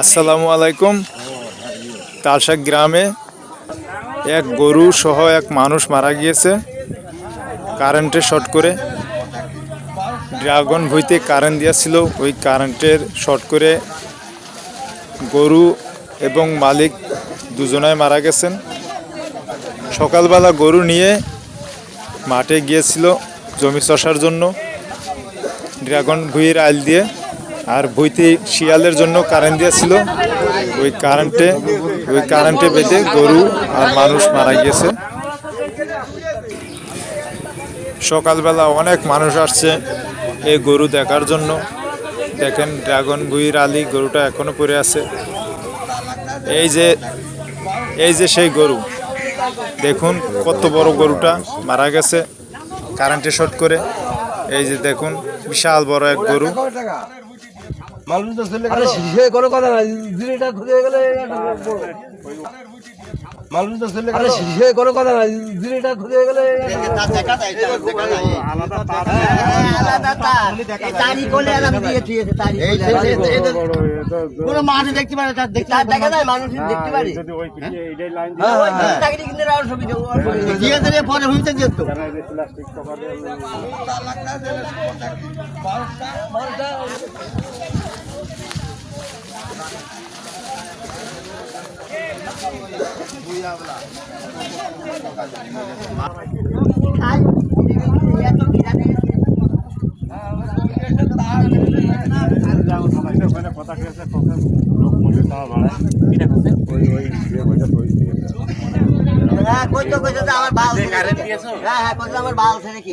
আসসালামু আলাইকুম। তালশাক গ্রামে এক গরু সহ এক মানুষ মারা গিয়েছে। কারেন্টে শর্ট করে। ড্রাগন ভুইতে কারেন্ট দিয়েছিল। ওই কারেন্টের শর্ট করে গরু এবং মালিক দুজনায় মারা গেছেন। সকালবেলা গরু নিয়ে মাঠে গিয়েছিল জমি চষার জন্য। ড্রাগন ভুঁইয়ের আইল দিয়ে আর ভুইতে শিয়ালের জন্য কারেন্ট দিয়েছিল। ওই কারেন্টে ওই কারেন্টে বেঁধে গরু আর মানুষ মারা গিয়েছে। সকালবেলা অনেক মানুষ আসছে এই গরু দেখার জন্য। দেখেন ড্রাগন, ভুঁইয়ের আলি, গরুটা এখনও পড়ে আছে। এই যে এই যে সেই গরু, দেখুন কত বড় গরুটা মারা গেছে কারেন্টে শর্ট করে। এই যে দেখুন, বিশাল বড় এক গরু। আরে সে কোনো কথা না দিনটা খুঁজে গেলে মানুষ তো ছেলে আরে সে কোনো কথা না দিনটা খুঁজে গেলে কোনো মাঠে দেখতে পারে তার দেখতে দেখা হ্যাঁ কইতো কইতো যে আমার বাল হ্যাঁ হ্যাঁ কইতো আমার বাল ছেড়ে কি